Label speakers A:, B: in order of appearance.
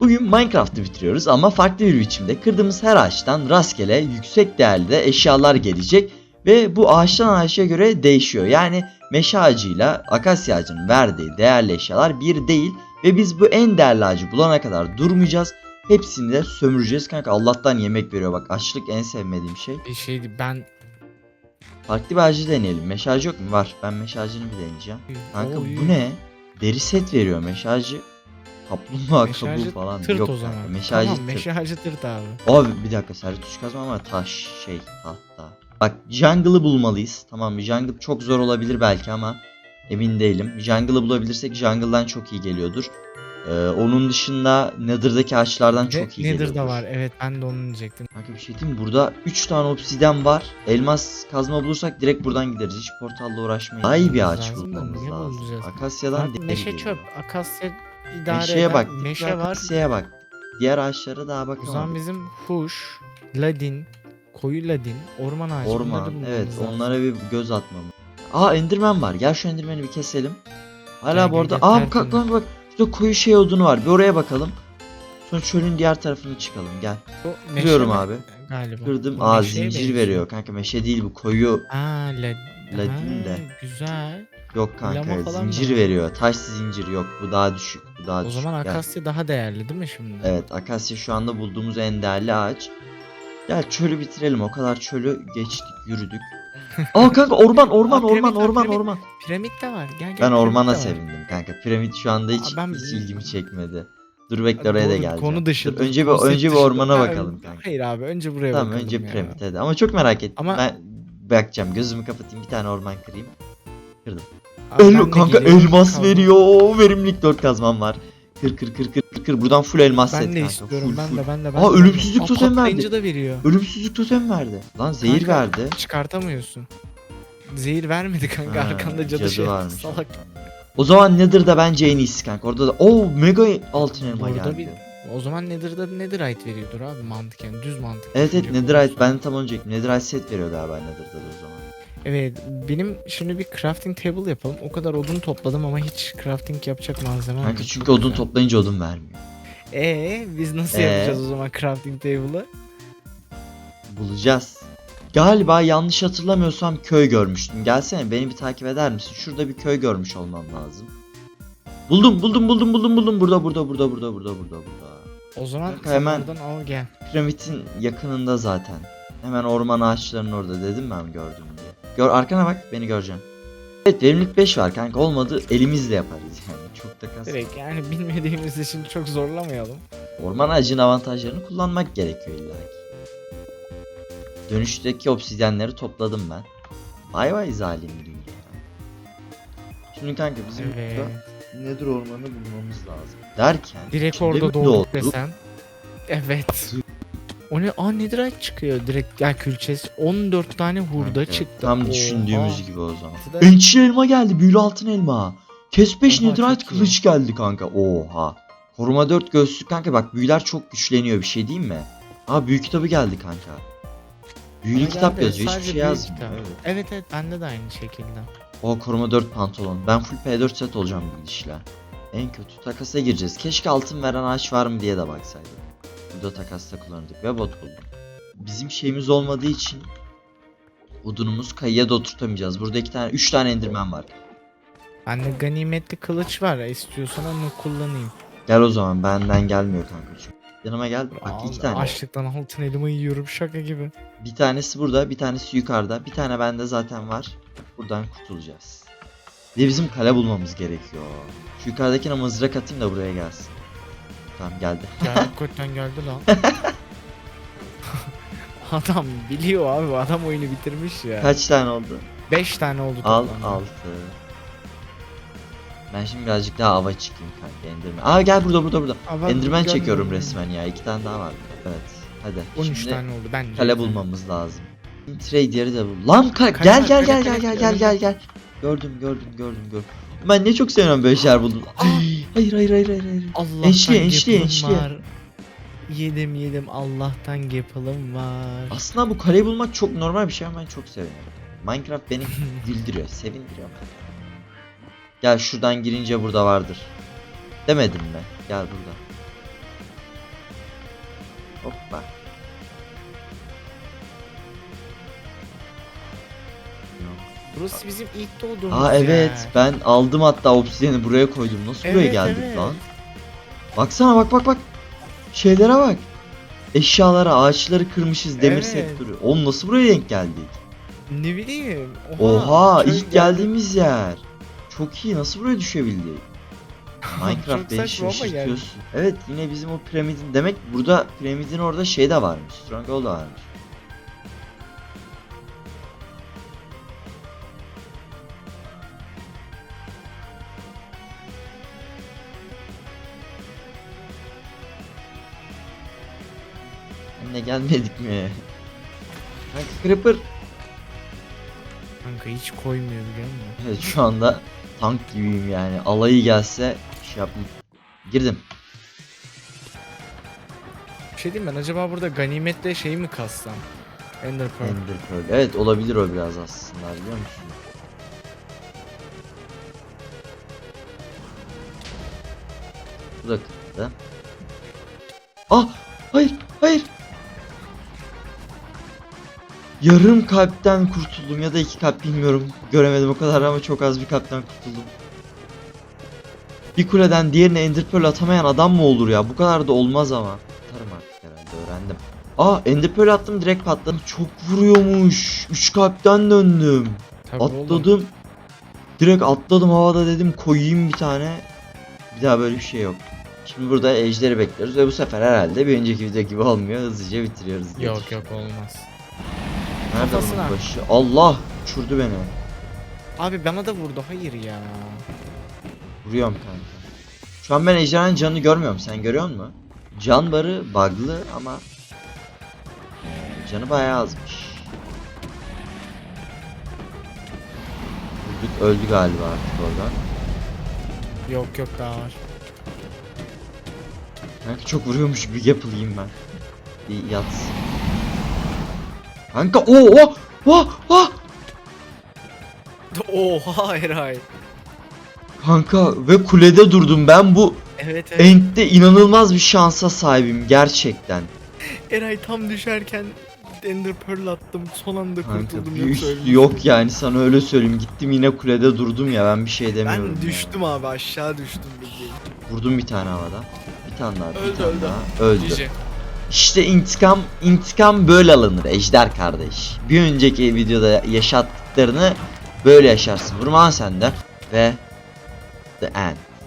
A: Bugün Minecraft'ı bitiriyoruz ama farklı bir biçimde. Kırdığımız her ağaçtan rastgele yüksek değerde eşyalar gelecek ve bu ağaçtan ağaca göre değişiyor. Yani meşe ağacıyla akasya ağacının verdiği değerli eşyalar bir değil ve biz bu en değerli ağacı bulana kadar durmayacağız. Hepsini de sömüreceğiz kanka. Allah'tan yemek veriyor bak. Açlık en sevmediğim şey.
B: Bir şeydi ben
A: Farklı bir ağacı deneyelim. Meşe ağacı yok mu? Var. Ben meşe ağacını bir deneyeceğim. Kanka
B: Oy.
A: bu ne? Deri set veriyor meşe ağacı. Kaplumbağa kabuğu
B: ağacı
A: falan
B: tırt
A: yok.
B: o
A: kanka.
B: zaman.
A: Meşe
B: tamam,
A: tırt.
B: meşe ağacı tırt abi.
A: Abi bir dakika servis tuş kazma ama taş şey tahta. Bak jungle'ı bulmalıyız. Tamam? Jungle çok zor olabilir belki ama emin değilim. Jungle'ı bulabilirsek jungle'dan çok iyi geliyordur. Ee, onun dışında Nether'daki ağaçlardan
B: Ve
A: çok iyi geliyordur.
B: da var. Evet ben de onu diyecektim.
A: Kanka bir şey diyeyim mi? Burada 3 tane obsidyen var. Elmas kazma bulursak direkt buradan gideriz. Hiç portalla uğraşmayız. Daha iyi bir ağaç
B: Lazım da
A: bulmamız
B: ne
A: lazım.
B: bulacağız?
A: Akasyadan
B: meşe
A: geliyor.
B: çöp. Akasya idare
A: Meşeye
B: eder.
A: bak.
B: Meşe var.
A: Akasya'ya bak. Diğer ağaçlara daha
B: O
A: bakamadık.
B: zaman bizim huş, ladin, koyu ladin, orman ağacı
A: Orman. Evet
B: lazım.
A: onlara bir göz atmamız. Aa Enderman var. Gel şu Enderman'i bir keselim. Hala
B: Gel,
A: bu arada. Aa kalk lan bak. Şurada koyu şey odunu var. Bir oraya bakalım. Sonra çölün diğer tarafına çıkalım. Gel. Kırıyorum abi.
B: Galiba.
A: Kırdım.
B: Bu
A: Aa zincir
B: benziyor.
A: veriyor. Kanka meşe değil bu koyu.
B: Aa lad.
A: Ladin de.
B: Güzel.
A: Yok kanka
B: Lama falan
A: zincir
B: mı?
A: veriyor. Taş zincir yok. Bu daha düşük. Bu daha
B: O
A: düşük.
B: zaman
A: Gel.
B: akasya daha değerli değil mi şimdi?
A: Evet akasya şu anda bulduğumuz en değerli ağaç. Gel çölü bitirelim. O kadar çölü geçtik, yürüdük. Aa kanka orman, orman,
B: Aa,
A: orman,
B: piramit
A: orman,
B: piramit.
A: orman.
B: Piramit de var. Gel gel.
A: Ben ormana sevindim kanka. Piramit şu anda hiç,
B: Aa, ben-
A: hiç ilgimi çekmedi. Dur bekle oraya da geleceğim.
B: Konu dışı.
A: Dur, önce bir önce bir ormana
B: Ha,
A: bakalım kanka.
B: Hayır abi önce buraya
A: Tamam
B: bakalım
A: önce
B: ya.
A: piramit hadi. Ama çok merak ettim.
B: Ama-
A: Ben bakacağım. Gözümü kapatayım. Bir tane orman kırayım.
B: Abi ben
A: El,
B: de
A: kanka
B: geliyorum,
A: elmas
B: kaldım.
A: veriyor. Verimlilik 4 kazmam var. Kır kır kır kır kır kır. Buradan full elmas set
B: Ben de
A: kanka.
B: istiyorum
A: full,
B: ben
A: full.
B: de ben de ben
A: Aa,
B: de.
A: ölümsüzlük
B: Aa,
A: totem
B: patlayınca
A: verdi.
B: da veriyor.
A: Ölümsüzlük totem verdi. Lan zehir
B: Kanka,
A: verdi.
B: Çıkartamıyorsun. Zehir vermedi kanka
A: Ha,
B: arkanda cadı,
A: cadı
B: şey
A: varmış.
B: salak.
A: O zaman Nether'da bence en iyisi kanka. Orada da o mega altın elma
B: Orada
A: geldi.
B: bir- O zaman Nether'da Netherite veriyordur abi mantıken düz mantık.
A: Evet evet
B: düşünecek
A: Netherite
B: olursan.
A: ben de tam onu diyecektim. Netherite set veriyor galiba Nether'da da o zaman.
B: Evet benim şimdi bir crafting table yapalım. O kadar odun topladım ama hiç crafting yapacak malzeme
A: Kanka
B: yok.
A: çünkü odun toplayınca odun vermiyor.
B: Ee biz nasıl
A: Ee?
B: yapacağız o zaman crafting table'ı?
A: Bulacağız. Galiba yanlış hatırlamıyorsam köy görmüştüm. Gelsene beni bir takip eder misin? Şurada bir köy görmüş olmam lazım. Buldum buldum buldum buldum buldum. Burada burada burada burada burada burada burada.
B: O zaman
A: Kanka
B: sen
A: hemen-
B: al gel.
A: Piramidin yakınında zaten. Hemen orman ağaçlarının orada dedim ben gördüm diye. Gör arkana bak beni göreceksin. Evet verimlilik 5 var kanka olmadı elimizle yaparız yani. Çok da kas.
B: Direkt yani bilmediğimiz için çok zorlamayalım.
A: Orman ağacının avantajlarını kullanmak gerekiyor illa ki. Dönüşteki obsidyenleri topladım ben. Vay vay zalim dünya. Şimdi kanka bizim
B: Evet.
A: burada Nedir ormanı bulmamız lazım. Derken
B: Direkt orada doğduk. desen. Evet. O ne? Aa netherite çıkıyor direkt. Ya külçesi 14 tane hurda
A: Kanka,
B: çıktı.
A: Tam
B: Oha.
A: düşündüğümüz gibi o zaman. Ençli elma geldi. Büyülü altın elma. Kes 5
B: Oha,
A: netherite
B: çok iyi.
A: kılıç geldi kanka. Oha. Koruma 4 göğüslük kanka bak büyüler çok güçleniyor bir şey değil mi? Aa büyü kitabı geldi kanka. Büyülü
B: Bana
A: kitap yazıyor hiçbir şey yazmıyor. Evet.
B: Evet evet bende de aynı şekilde.
A: O koruma 4 pantolon. Ben full P4 set olacağım bu gidişle. En kötü takasa gireceğiz. Keşke altın veren ağaç var mı diye de baksaydım. Burada takasta kullanırdık ve bot buldum. Bizim şeyimiz olmadığı için odunumuz kayıya da oturtamayacağız. Burada iki tane, üç tane endirmen var.
B: Bende ganimetli kılıç var. İstiyorsan onu kullanayım.
A: Gel o zaman benden gelmiyor kanka çünkü. Yanıma gel. Bak
B: Aa,
A: iki tane.
B: Açlıktan altın elma yiyorum şaka gibi.
A: Bir tanesi burada, bir tanesi yukarıda. Bir tane bende zaten var. Buradan kurtulacağız. De bizim kale bulmamız gerekiyor. Şu yukarıdakine mızrak atayım da buraya gelsin. Tamam geldi.
B: Ya hakikaten geldi lan. adam biliyor abi adam oyunu bitirmiş ya.
A: Kaç tane oldu?
B: 5 tane oldu
A: Al
B: toplamda.
A: altı. Ben şimdi birazcık daha ava çıkayım kanka Enderman. Aa gel burada burada burada.
B: Ben
A: Enderman
B: görmedim.
A: çekiyorum resmen ya. İki tane daha var. Evet. Hadi.
B: 13
A: şimdi
B: tane oldu bence.
A: kale bulmamız lazım. Trade yeri de bul. Lan ka-
B: Kale
A: gel
B: var,
A: gel
B: kale,
A: gel gel
B: kale,
A: gel
B: kale.
A: gel gel gel. Gördüm gördüm gördüm gördüm. Ben ne çok seviyorum böyle şeyler buldum. hayır hayır hayır hayır hayır.
B: Allah'tan
A: Enşli, enşli, enşli.
B: var. Yedim yedim Allah'tan gapalım var.
A: Aslında bu kaleyi bulmak çok normal bir şey ama ben çok seviyorum. Minecraft beni güldürüyor, sevindiriyor. Gel şuradan girince burada vardır. Demedim mi? Gel burada. Hoppa.
B: Burası bizim ilk doğduğumuz
A: Aa evet
B: yer.
A: ben aldım hatta obsidiyeni buraya koydum. Nasıl buraya
B: Evet,
A: geldik
B: evet.
A: lan? Baksana bak bak bak. Şeylere bak. Eşyalara ağaçları kırmışız demir
B: Evet.
A: sektörü. Oğlum nasıl buraya denk geldik?
B: Ne bileyim.
A: Oha
B: köy
A: ilk
B: geldi.
A: geldiğimiz yer. Çok iyi nasıl buraya düşebildik? Minecraft
B: Çok
A: beni
B: saçma ama geldi.
A: şaşırtıyorsun. Evet yine bizim o piramidin demek burada piramidin orada şey de varmış. Stronghold da varmış. Anne gelmedik mi? Kanka Creeper.
B: Kanka hiç koymuyor biliyor musun?
A: Evet şu anda tank gibiyim yani. Alayı gelse şey yapayım. Girdim.
B: Bir şey diyeyim ben acaba burada ganimetle şey mi kassam? Ender Pearl.
A: Ender Pearl. Evet olabilir o biraz aslında biliyor musun? Bu da kırdı. Ah! Hayır! Hayır! Yarım kalpten kurtuldum ya da iki kalp bilmiyorum. Göremedim o kadar ama çok az bir kalpten kurtuldum. Bir kuleden diğerine Ender Pearl atamayan adam mı olur ya? Bu kadar da olmaz ama. Atarım artık herhalde öğrendim. Aa Ender Pearl attım direkt patladı. Çok vuruyormuş. Üç kalpten döndüm.
B: Tabii oğlum.
A: Atladım. Direkt atladım havada dedim koyayım bir tane. Bir daha böyle bir şey yok. Şimdi burada ejderi bekliyoruz ve bu sefer herhalde bir önceki video gibi olmuyor. Hızlıca bitiriyoruz. diye
B: Yok yok olmaz.
A: Nerede
B: Kafasına.
A: bunun başı? Allah! Uçurdu beni.
B: Abi bana da vurdu hayır ya.
A: Vuruyorum kanka. Şu an ben ejderhanın canını görmüyorum. Sen görüyor musun? Can barı bug'lı ama canı bayağı azmış. Vurduk öldü galiba artık oradan.
B: Yok yok daha var.
A: Kanka çok vuruyormuş bir yapılayım ben. Bir yat. Kanka o o o o
B: Oha Eray.
A: Kanka ve kulede durdum ben bu
B: Evet evet.
A: End'de inanılmaz bir şansa sahibim gerçekten.
B: Eray tam düşerken Ender Pearl attım. Son anda
A: Kanka
B: kurtuldum
A: bir
B: yoksa
A: üstü
B: ölmüştüm.
A: yok yani sana öyle söyleyeyim. Gittim yine kulede durdum ya ben bir şey demiyorum.
B: Ben düştüm abi aşağı düştüm bildiğin.
A: Vurdum bir tane havada. Bir tane daha, bir
B: Öldü,
A: tane
B: öldü.
A: daha. Öldü.
B: Cici.
A: İşte intikam, intikam böyle alınır Ejder kardeş. Bir önceki videoda yaşattıklarını böyle yaşarsın. Vurman sen de. Ve the end.